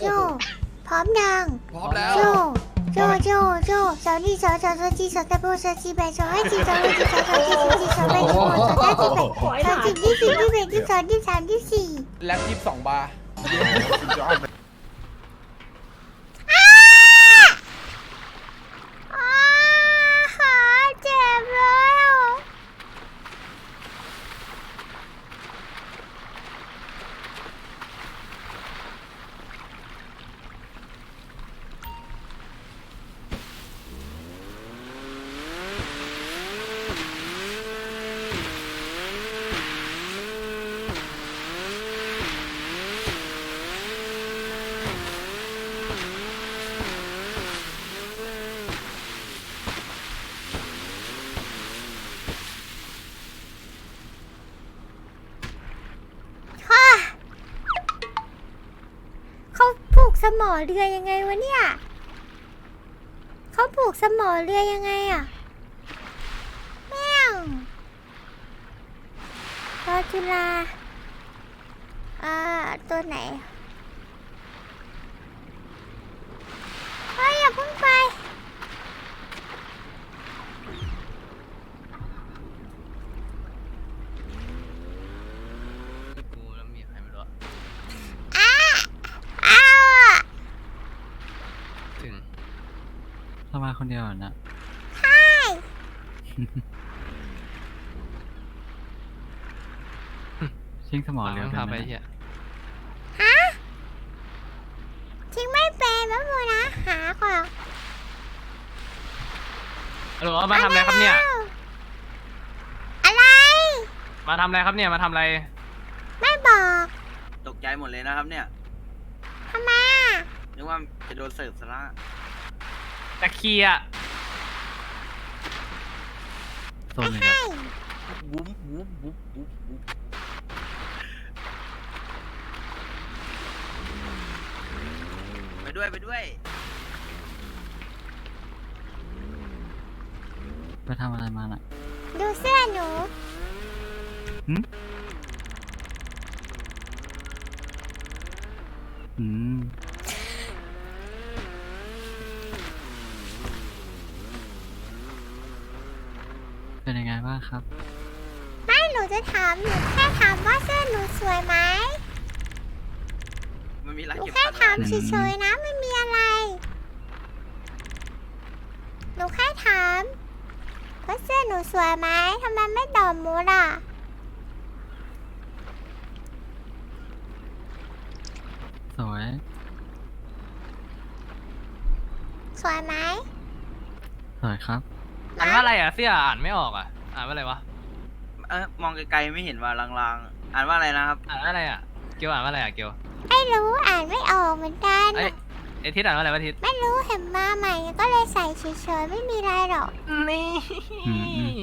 โจ พร้อมยังพร้อมแล้ว โจ โจ โจ โจสาวนี่สาวสาวสาวจีสาวตะโบสาวจีแบสาวไอจีสาวไอจีสาวสาวจีสาวจีสาวแบสาวสาวจีแบสาวจีที่สี่ที่แปดที่สองที่สามที่สี่ แล็บยี่สิบสองบาร์ อ้าขาเจ็บเลยอะ ค่ะเขาผูกสมอ เรือยังไงวะเนี่ยเขาผูกสมอเรือยังไงอะแม่งรอจุฬาอ่าตัวไหนเฮ้ยอย่าเพิ่งไป กูแล้วมีใครไม่รู้อะ อ้าอ้าวอะ ถึง เรามาคนเดี ยวเหรอนะใช่ชิงสมอหเรือลังเป็นพาไหไปมเหี้ยฮะทิ้งไม่เป็นแม่โมนะหาก่อนฮัลโหลมาทำอะไรครับเนี่ย อะไร มาทำอะไรครับเนี่ย มาทำอะไร ไม่บอกตกใจหมดเลยนะครับเนี่ยทำไมอะนึกว่าจะโดนเสิร์ฟซะละ ตะเคียร์โซนหนึ่งครับวุ้มวุ้มวุ้มวุ้มวุ้มไปด้วยไปด้วย ไปทำอะไรมาน่ะดูเสื้อหนู หืมอืมเป็นยังไง บ้างครับ ไม่หนูจะถามหนูแค่ถามว่าเสื้อหนูสวยไหมมันมีหร้านนูเก็บแค่ตังค์ถามอืมเฉยๆนะไม่มีอะไร หนูแค่ถามว่าเสื้อหนูสวยไหมทำไมไม่ตอบหมูล่ะ สวย สวยไหมสวยครับ อ่านว่าอะไรอะเสื้ออ่านไม่ออกอะ อ่านว่าอะไรวะ เออมองไกลๆไม่เห็นว่าลางๆ อ่านว่าอะไรนะครับ อ่านว่าอะไรอะ เกียวอ่านว่าอะไรอะเกียวไม่รู้อ่านไม่ออกเหมือนกัน ไอ้ยไอทิศอ่านว่าอะไรวะทิศไม่รู้เห็นมาใหม่ก็เลยใส่เฉยๆไม่มีอะไรหรอก นี่อืมอืม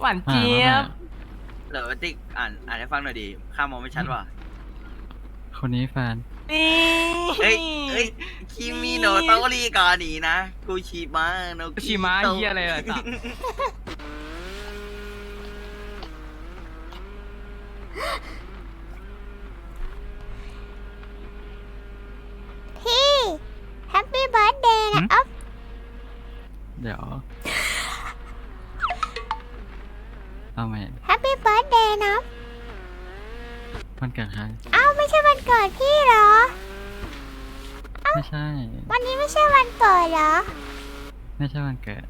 หวานเจี๊ยบ เหรอติ๊กอ่านอ่านให้ฟังหน่อยดิข้ามมองไม่ชัดว่ะ คนนี้แฟน นี่ เฮ้ยเฮ้ย คิมิโนโตริกานีนะ กูชิมะโนชิมะเหี้ยอะไรอะสัต พี่แฮปปี้เบิร์ดเดย์นะหืม อ๊อฟเดี๋ยวเอาใหม่แฮปปี้เบิร์ดเดย์นะวันเกิดใครเอ้าไม่ใช่วันเกิดพี่เหรอ ไม่ใช่ วันนี้ไม่ใช่วันเกิดเหรอไม่ใช่วันเกิด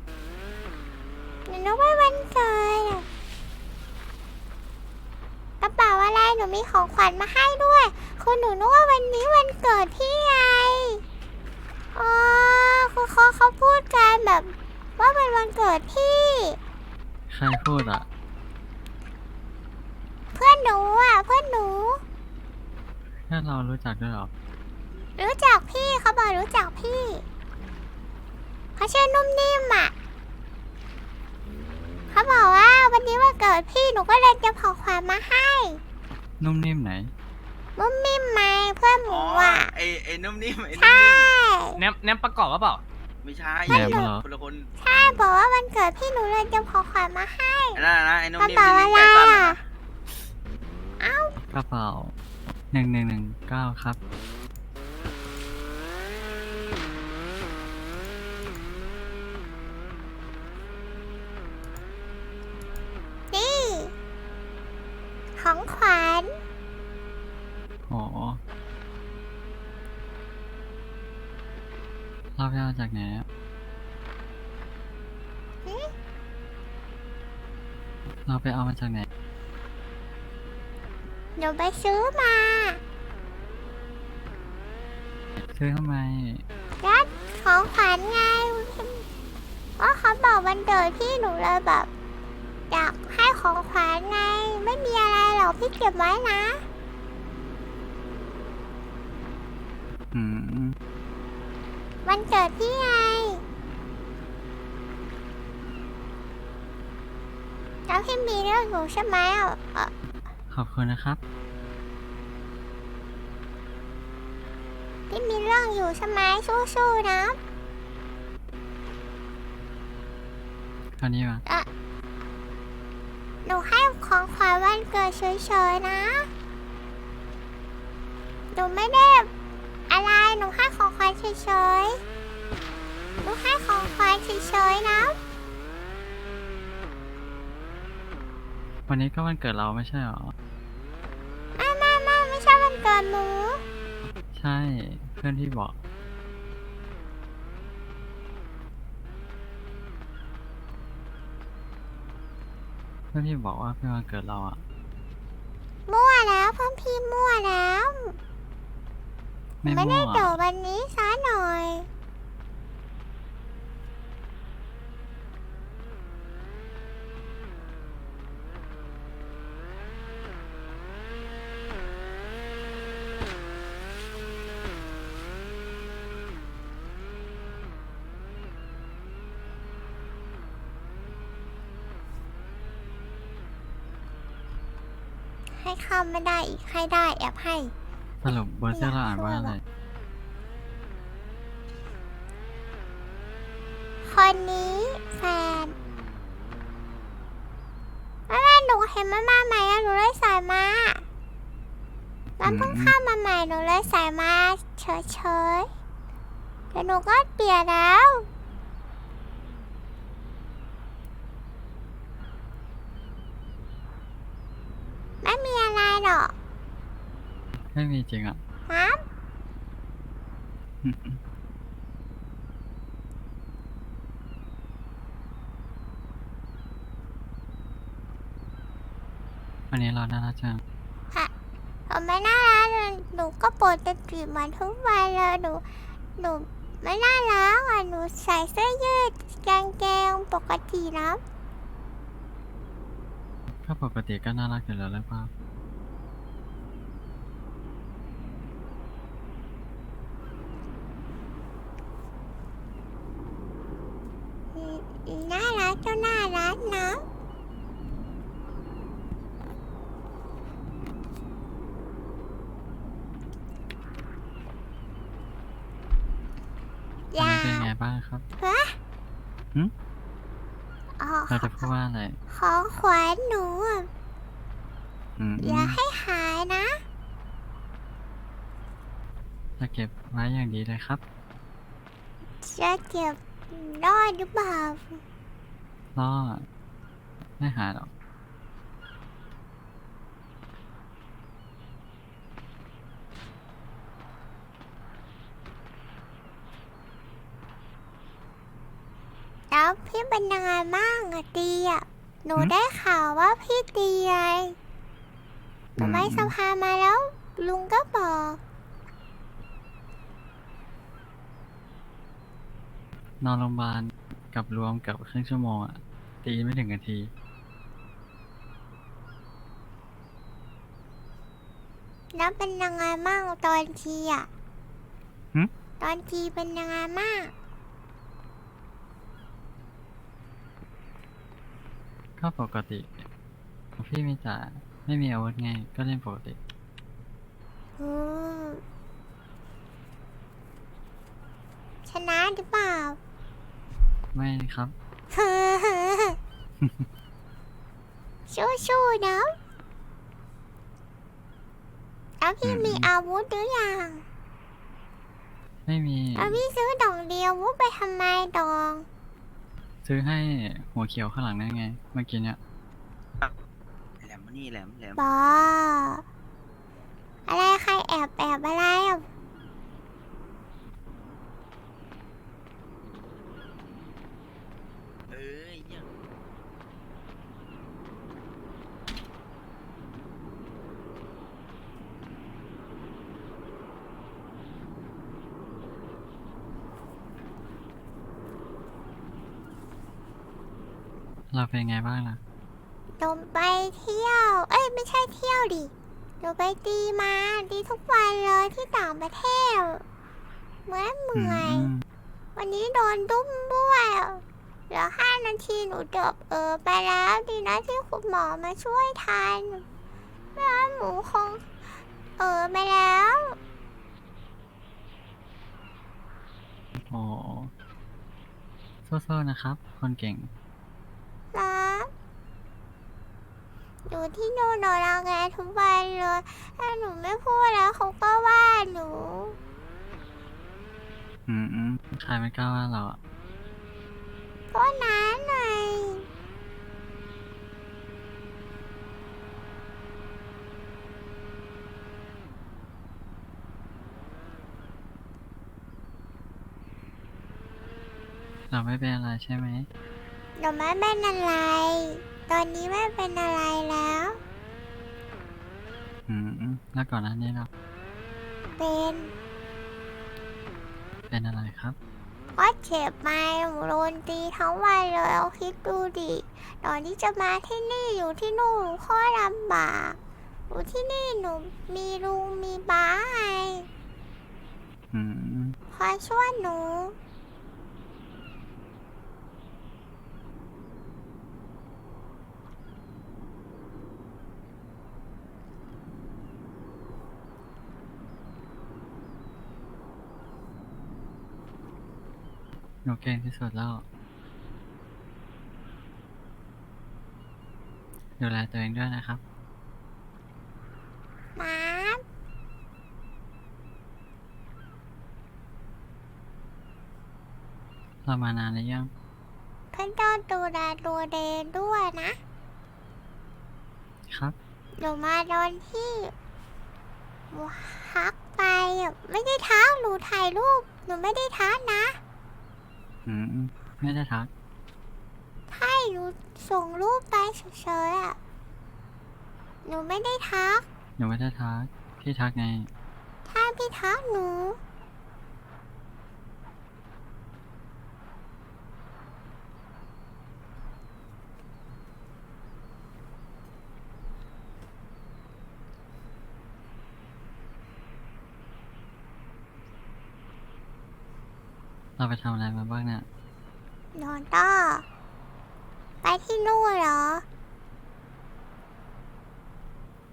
หนูนึกว่าวันเกิดอะกระ เป๋าอะไรหนูมีของขวัญมาให้ด้วยคือหนูนึกว่าวันนี้วันเกิดพี่ไงอ๋อคือเขาเขาพูดกันแบบ ว่าเป็นวันเกิดพี่ ใครพูดอะ เพื่อนหนูอะเพื่อนหนู แค่เรารู้จักด้วยเหรอ รู้จักพี่เขาบอกรู้จักพี่เขาชื่อนุ่มนิ่มอะเขาบอกว่า วันนี้วันเกิดพี่หนูก็เลยจะของขวัญมาให้ นุ่มนิ่มไหนนุ่มนิ่มไหมเพื่อนหอ๋มูออะไอไอนุ่มนิ่มไอนุ่มใช่นิ่มแนมแนมประกอบว่าเปล่า ไม่ใช่แหนมเหรอ คนละคนใช่บอกว่าวันเกิดพี่หนูเลยจะของขวัญมาให้ไอ้นั่นนะไอ้นุ่มกระนิ่มเป๋าที่อะไรลิ้นไก่สั้นอะน่ะเอ้ากระเป๋าหนึ่งหนึ่งหนึ่งเก้าครับ ขวัญโอ้เราไปเอาจากไหนอะเราไปเอามาจากไหน หนูไปซื้อมา ซื้อทำไมยัดของขวัญไงก็เขาบอกวันเกิดพี่หนูเลยแบบอยากให้ ของขวัญไง ไม่มีอะไรหรอกพี่เก็บไว้นะ อืมวันเกิดพี่ไง แล้วพี่มีเรื่องอยู่ใช่ไหมอะเอ่อขอบคุณนะครับ พี่มีเรื่องอยู่ใช่ไหมสู้ๆนะคราวนี้วะ หนูให้ของขวัญวันเกิดเฉยๆนะ หนูไม่ได้อะไร หนูให้ของขวัญเฉยๆ หนูให้ของขวัญเฉยๆนะ วันนี้ก็วันเกิดเราไม่ใช่หรอ ไม่ไม่ไม่ไม่ใช่วันเกิดหนู ใช่ เพื่อนพี่บอก เพื่อนพี่บอกว่าเป็นวันเกิดเราอะมั่วแล้วเพื่อนพี่มั่วแล้ว ไม่ไม่ได้มั่วเกิดวันนี้ซะหน่อย ให้เข้าไม่ได้อีกให้ได้แอบให้ สรุปเบอร์เซอร์เราอ่านว่าอะไรคนนี้แฟนแม่แม่หนูเห็นมันมาใหม่อะหนูเลยใส่มามันเพิ่งอืมเข้ามาใหม่หนูเลยใส่มาเฉยๆแต่หนูก็เปลี่ยนแล้ว ไม่มีอะไรหรอก ไม่มีจริงอะ ครับวันนี้เราน่ารักจังผมไม่น่ารักเลยหนูก็ปกติเหมือนทุกวันเลยหนู หนูไม่น่ารักอะ หนูใส่เสื้อยืดกางเกงปกตินะก็ปกติก็น่ารักอยู่แล้วหรือเปล่า อืมน่ารักก็น่ารักนะอ วัน ย่า นี้เป็นไง บ้างครับฮะหึอ๋อเราจะพูดว่าอะไรของขวัญหนูอะอืมอย่าให้หายนะจะเก็บไว้อย่างดีเลยครับ จะเก็บรอดหรือเปล่ารอดไม่หายหรอก แล้วพี่เป็นยังไงบ้างอะตีอะหนูได้ข่าวว่าพี่ตีไงหนูไปสภามาแล้ว ลุงก็บอก นอนโรงพยาบาลกับรวมเกับครึ่งชั่วโมงอะตีไม่ถึงนาที แล้วเป็นยังไงบ้างตอนทีอะหึตอนทีเป็นยังไงบ้าง ก็ปกติพี่มีจ่าไม่มีอาวุธไง ก็เล่นปกติ อืมชนะหรือเปล่า ไม่ครับ สู้ๆนะแล้วพี่อืม มีอาวุธหรือยัง ไม่มีแล้วพี่ซื้อดอกเดียววุ้ไปทำไมดอง ซื้อให้หัวเขียวข้างหลังนั่นไง เมื่อกี้เนี่ยแหลมมานี่แหลมแหลมบออะไรใครแอบแอบอะไรอะ เอ้ยเหี้ย เราเป็นไงบ้างล่ะหนูไปเที่ยว เอ้ยไม่ใช่เที่ยวดิหนูไปตีมาตีทุกวันเลยที่ต่างประเทศเหมื่อนเหอืมื่อยมวันนี้โดนดุ้มด้วยเหลือห้านาทีหนูจบเออไปแล้วดีนะที่คุณหมอมาช่วยทันไม่งั้นหมูคง เออไปแล้วโอ้สู้ๆนะครับ คนเก่ง นะอยู่ที่โน่นหนูรังแกทุกวันเลยถ้าหนูไม่พูดแล้วเขาก็ว่าหนูอืมอืมใครไม่กล้าว่าเราอะก็นั้นไงเราไม่เป็นอะไรใช่ไหม หนูไม่เป็นอะไร ตอนนี้ไม่เป็นอะไรแล้วอืมอืมแล้วก่อนหน้านี้เราเป็นเป็นอะไรครับ ก็เจ็บมาหนูโดนตีทั้งวันเลยเอาคิดดูดิ ตอนที่จะมาที่นี่อยู่ที่นู่นหนูโคตรลำบากอยู่ที่นี่หนูมีลุงมีบ้าไงอืม คอยช่วยหนู หนูเก่งที่สุดแล้ว ดูแลตัวเองด้วยนะครับน้เรามานานหรือยังำเพื่อนต้องดูแลตัวเองด้วยนะครับ หนูมาตอนที่หนูทักไปอะไม่ได้ทักหนูถ่ายรูป หนูไม่ได้ทักนะ อืมอืมไม่ได้ทักให้หนูส่งรูปไปเฉยๆอะหนูไม่ได้ทัก หนูไม่ได้ทักพี่ทักไง ถ้าพี่ทักหนู เราไปทำอะไรมาบ้างเนี่ยนอนต่อไปที่นู่นเหรอ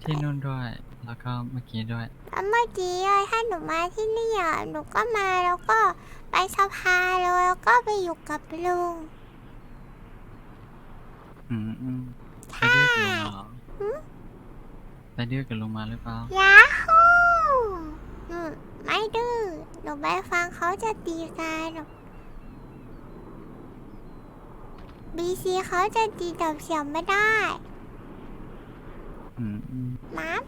ที่นู่นด้วย แล้วก็เมื่อกี้ด้วยแล้วเมื่อกี้อะถ้าหนูมาที่นี่อะหนูก็มาแล้วก็ไปสภาเลยแล้วก็ไปอยู่กับลุง อืมอืมไปดื้อกับลุงมาเหรอหืมไปดื้อกับลุงมาหรือเปล่ายาฮูอืม ไม่ดื้อหนูไปฟังเขาจะตีกันบีซีเขาจะตีกับเสียงไม่ได้อืมอืมมัม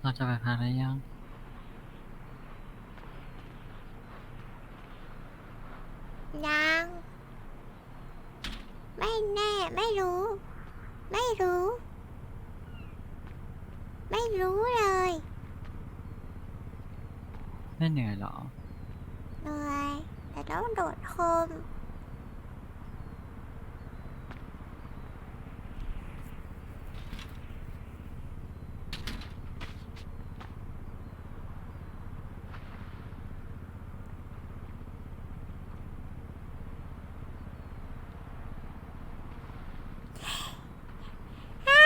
เราจะไปพักได้ยังยัง ไม่แน่ ไม่รู้ ไม่รู้ ไม่รู้เลย ไม่เหนื่อยเหรอ เหนื่อยแต่ต้องโดดโคมอ้า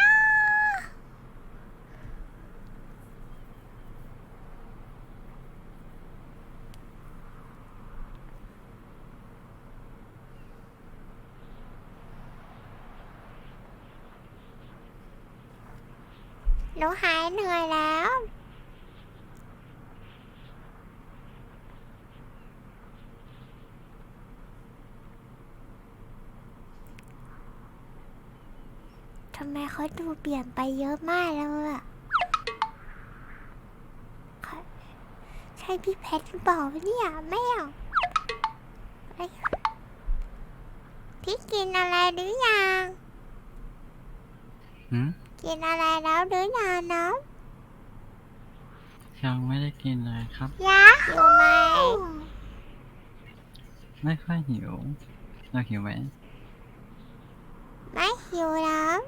ว หนูหายเหนื่อยแล้ว ทำไมเขาดูเปลี่ยนไปเยอะมากเลยอะใช่พี่แพทหรือเปล่าเนี่ยไม่เอาเอ้ยพี่กินอะไรหรือยัง กินอะไรแล้วหรือยังน้องยังไม่ได้กินเลยครับยะอยู่ไหมไม่ค่อยหิวเราหิวไหมไม่หิวแล้ว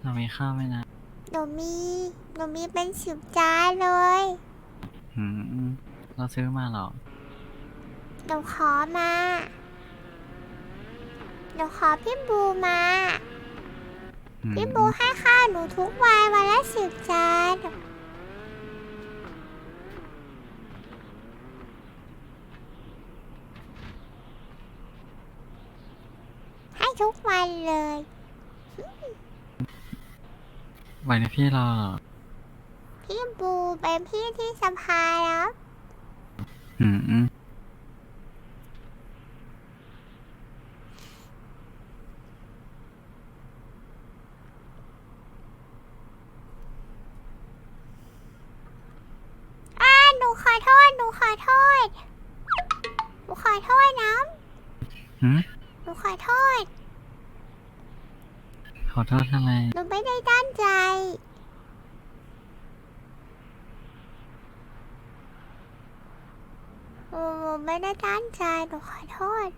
เรามีข้าวไหมนะหนูมีหนูมีเป็นสิบจานเลยหืมเราซื้อมาเหรอหนูขอมา หนูขอพี่บูมาหืมพี่บูให้ข้าวหนูทุกวันวันละสิบจานให้ทุกวันเลยไหวในพี่รอเหรอพี่บูเป็นพี่ที่สภาแล้วหืม อ่าหนูขอโทษ หนูขอโทษ หนูขอโทษนะ หืมหนูขอโทษ ขอโทษทำไม หนูไม่ได้ตั้งใจ หนูหนูไม่ได้ตั้งใจ หนูขอโทษ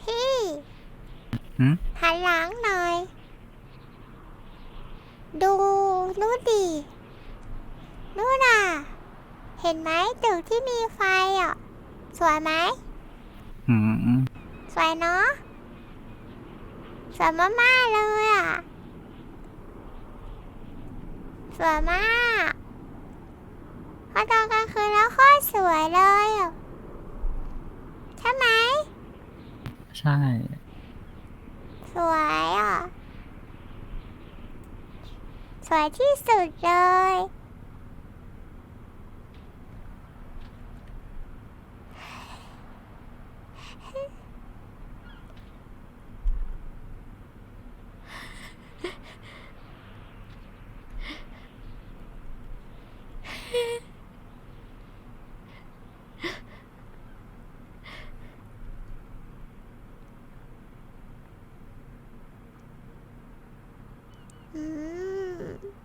พี่ หืมหันหลังหน่อย ดูนู่นดินู่นน่ะ เห็นไหมตึกที่มีไฟอะ สวยไหม หืมสวยเนาะสวยมากๆเลยอะ สวยมากพอตอนกลางคืนแล้วโคตรสวยเลยอะใช่ไหม ใช่ส วยอะ สวยที่สุดเลย อืม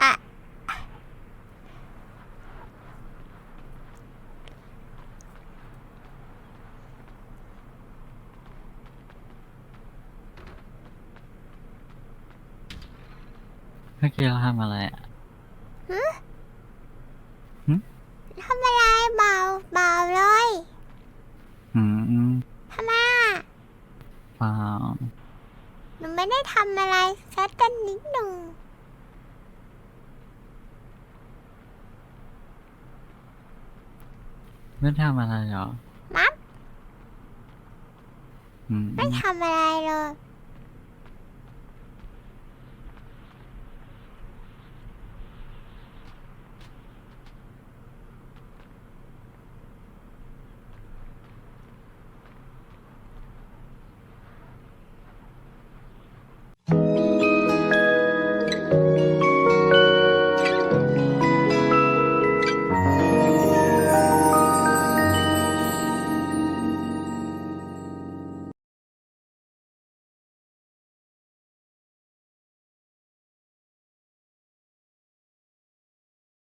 อะ เมื่อกี้เราทำอะไรอะทำอะไรเบาเบาเลยหืมทำไมอะเปล่าหนูไม่ได้ทำอะไรสักกันนิดหนึ่งไม่ทำอะไรเหรอ มัดหืม ไม่ทำอะไรเลย